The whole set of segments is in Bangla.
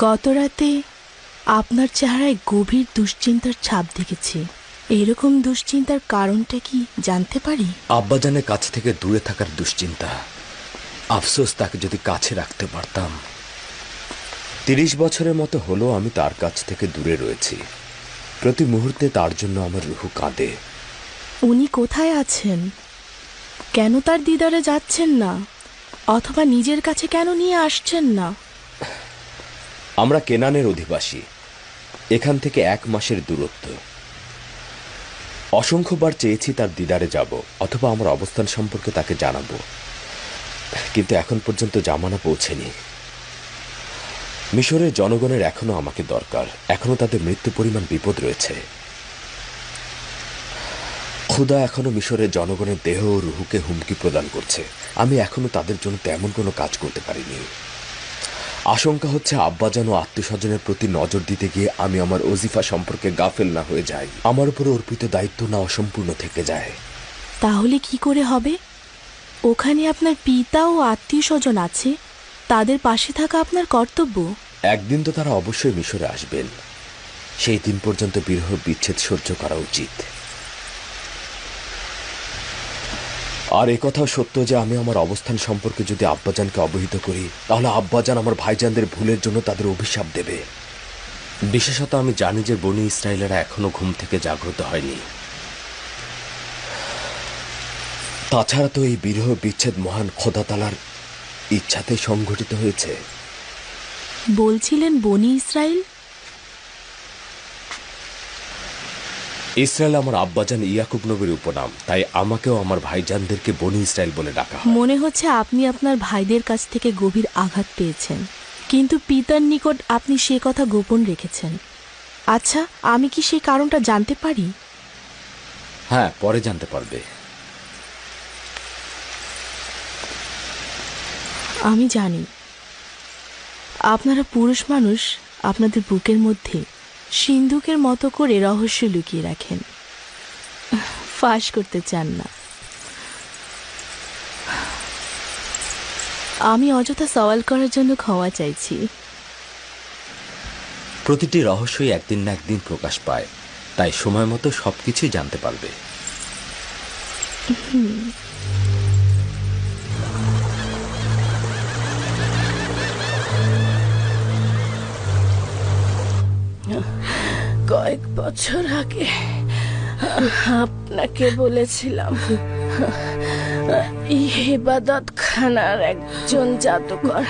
গতরাতে আপনার চেহারায় গভীর দুশ্চিন্তার ছাপ দেখেছি। এরকম দুশ্চিন্তার কারণটা কি জানতে পারি? আব্বাজানের কাছ থেকে দূরে থাকার দুশ্চিন্তা। আফসোস তাকে যদি কাছে রাখতে পারতাম। তিরিশ বছরের মতো হলো আমি তার কাছ থেকে দূরে রয়েছি। প্রতি মুহূর্তে তার জন্য আমার রুহু কাঁদে। উনি কোথায় আছেন? কেন তার দিদারে যাচ্ছেন না? অথবা নিজের কাছে কেন নিয়ে আসছেন না? আমরা কেনানের অধিবাসী। এখান থেকে এক মাসের দূরত্ব। অসংখ্যবার চেয়েছি তার দিদারে যাব, অথবা আমার অবস্থান সম্পর্কে তাকে জানাব। কিন্তু এখন পর্যন্ত জামানা পৌঁছেনি। মিশরের জনগণের এখনও আমাকে দরকার। এখনও তাদের মৃত্যু পরিমাণ বিপদ রয়েছে। ক্ষুদা এখনও মিশরের জনগণের দেহ ও রুহুকে হুমকি প্রদান করছে। আমি এখনও তাদের জন্য তেমন কোনো কাজ করতে পারিনি। আশঙ্কা হচ্ছে আব্বাজান ও আত্মীয়স্বজনের প্রতি নজর দিতে গিয়ে আমি আমার ওজিফা সম্পর্কে গাফেল না হয়ে যাই। আমার উপর অর্পিত দায়িত্ব না অসম্পূর্ণ থেকে যায়। তাহলে কি করে হবে? ওখানে আপনার পিতা ও আত্মীয় স্বজন আছে তাদের পাশে থাকা আপনার কর্তব্য। একদিন তো তারা অবশ্যই মিশরে আসবেন। সেই দিন পর্যন্ত বিরহ বিচ্ছেদ সহ্য করা উচিত। আর এ কথাও সত্য যে আমি আমার অবস্থান সম্পর্কে যদি আব্বাজানকে অবহিত করি, তাহলে আব্বাজান আমার ভাইজানদের ভুলের জন্য তাদের অভিশাপ দেবে। বিশেষত আমি জানি যে বনি ইসরায়েলেরা এখনও ঘুম থেকে জাগ্রত হয়নি। তাছাড়া তো এই বিরহ বিচ্ছেদ মহান খোদাতালার ইচ্ছাতে সংঘটিত হয়েছে। বলছিলেন বনি ইসরায়েল? ইসরায়েল আমার আব্বাজান ইয়াকুব নবীর উপনাম। তাই আমাকেও আমার ভাইজানদেরকে বনি ইসরায়েল বলে ডাকা মনে হচ্ছে আপনি আপনার ভাইদের কাছ থেকে গভীর আঘাত পেয়েছেন। কিন্তু পিতার নিকট আপনি সে কথা গোপন রেখেছেন। আচ্ছা আমি কি সেই কারণটা জানতে পারি? হ্যাঁ পরে জানতে পারবে। আমি জানি। আপনারা পুরুষ মানুষ আপনাদের বুকের মধ্যে সিন্ধুকের মতো করে রহস্য লুকিয়ে রাখেন। ফাঁস করতে চান না। আমি অযথা সওয়াল করার জন্য ক্ষমা চাইছি। প্রতিটি রহস্যই একদিন না একদিন প্রকাশ পায় তাই সময় মতো সবকিছুই জানতে পারবে। কয়েক বছর আগে আপনাকে বলেছিলাম ইবাদত খানার একজন জাদুকর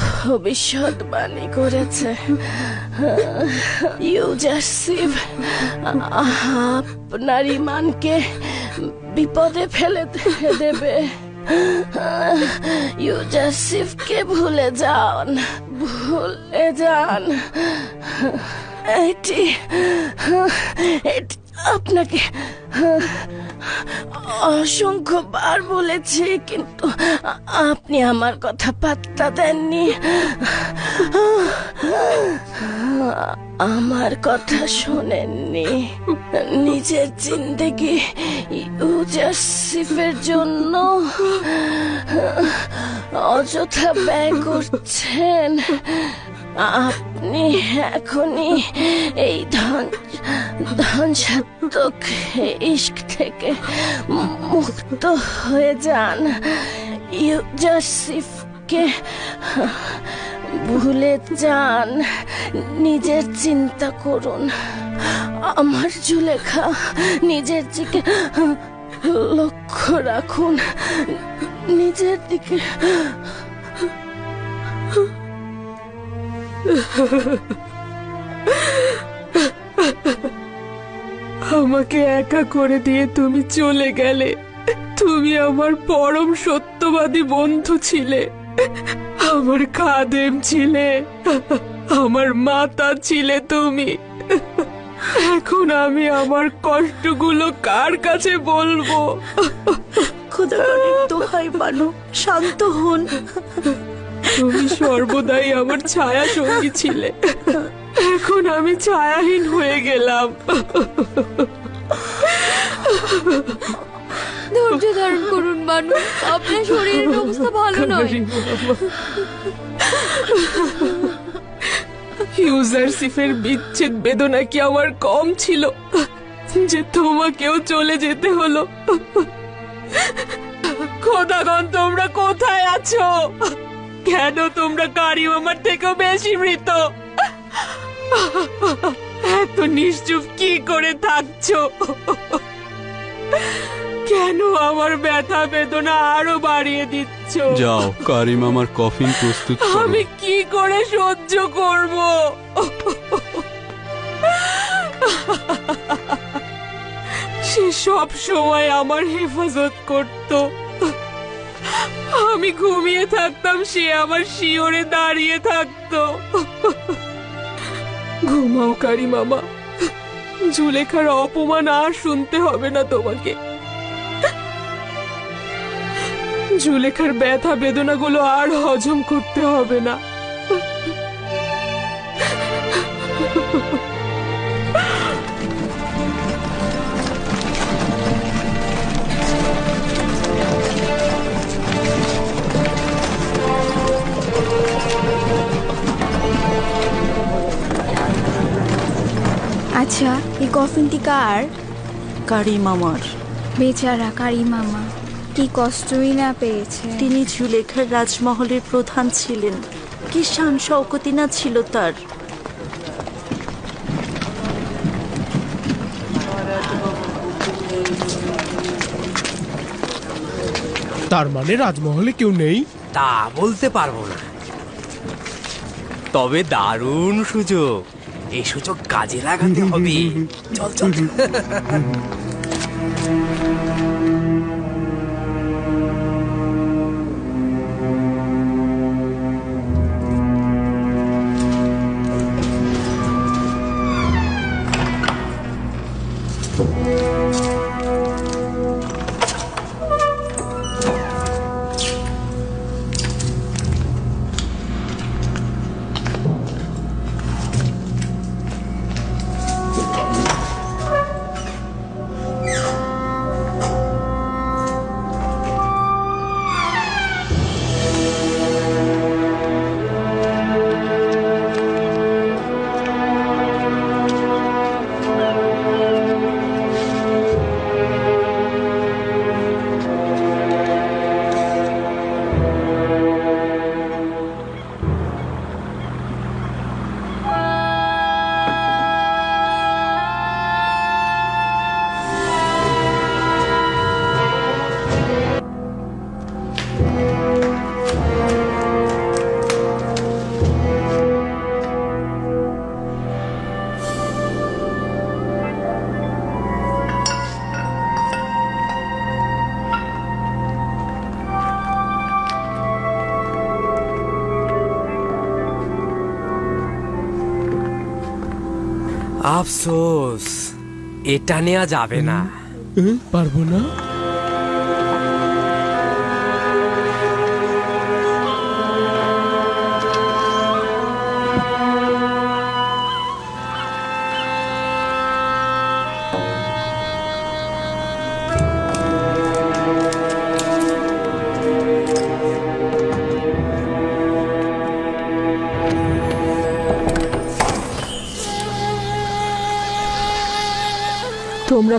ভবিষ্যৎবাণী করেছে। ইউজাসিভ আপনার ইমানকে বিপদে ফেলে দেবে। ইউজাসিফকে ভুলে যান ভুলে যান। এটি এটি আপনাকে অসংখ্যবার বলেছি, কিন্তু আপনি আমার কথা পাত্তা দেননি। আমার কথা শোনেননি। নিজের জিন্দেগি ইউজাসিফের জন্য অযথা ব্যয় করছেন। আপনি এখনই এই ধন ধ্বংসাত্মক ইস্ক থেকে মুক্ত হয়ে যান। ইউজাসিফকে ভুলে যান। নিজের চিন্তা করুন। আমার জুলেখা নিজের দিকে লক্ষ্য রাখুন। নিজের দিকে আমাকে একা করে দিয়ে তুমি চলে গেলে। তুমি আমার পরম সত্যবাদী বন্ধু ছিলে। আমার খাদেম ছিলে। আমার মাতা ছিলে তুমি। এখন আমি আমার কষ্টগুলো কার কাছে বলব? খোদাগণের দোহাই বানো, শান্ত হন। তুমি সর্বদাই আমার ছায়া সঙ্গী ছিলে। এখন আমি ছায়াহীন হয়ে গেলাম। ধৈর্য ধারণ করুন মানুষ আপনার শরীরের অবস্থা ভালো নয়। ইউজারসিফের বিচ্ছেদ বেদনা কি আমার কম ছিল? যে তোমাকেও চলে যেতে হলো। খোদাগণ তোমরা কোথায় আছো? কেন তোমরা কারিম আমার থেকেও বেশি মৃত? এত নিশ্চুপ কি করে থাকছো? কেন আমার ব্যথা বেদনা আরও বাড়িয়ে দিচ্ছ? যাও কারিম আমার কফিন প্রস্তুত আমি কি করে সহ্য করব? সে সব সময় আমার হেফাজত করত। আমি ঘুমিয়ে থাকতাম, সে আমার শিওরে দাঁড়িয়ে থাকতো। ঘুমাও কারি মামা। জুলেখার অপমান আর শুনতে হবে না তোমাকে। জুলেখার ব্যথা বেদনাগুলো আর হজম করতে হবে না। আচ্ছা এই কফিনটি কার? কারি মামার বেচারা কারি মামা কি কষ্টই না পেয়েছে। তিনি ঝুলেখার রাজমহলের প্রধান ছিলেন। কি শান শওকতি না ছিল তার। তার মানে রাজমহলে কেউ নেই? তা বলতে পারব না। তবে দারুণ সুযোগ। এই সুযোগ কাজে লাগাতে হবে। চল চল। আফসোস এটা নেওয়া যাবে না। পারব না।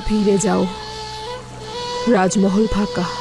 ফিরে যাও। রাজমহল ফাঁকা।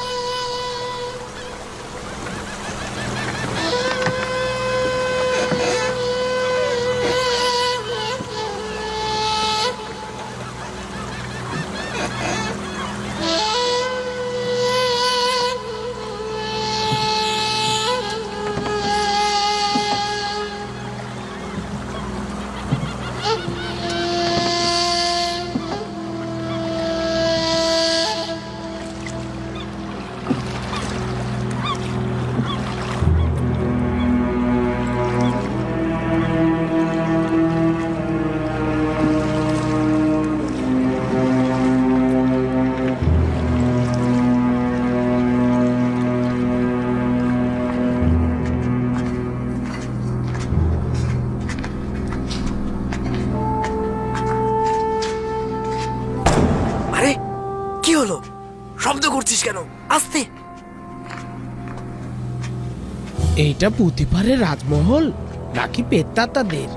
এইটা পুঁতিপাড়ের রাজমহল নাকি পেত্তাতাদের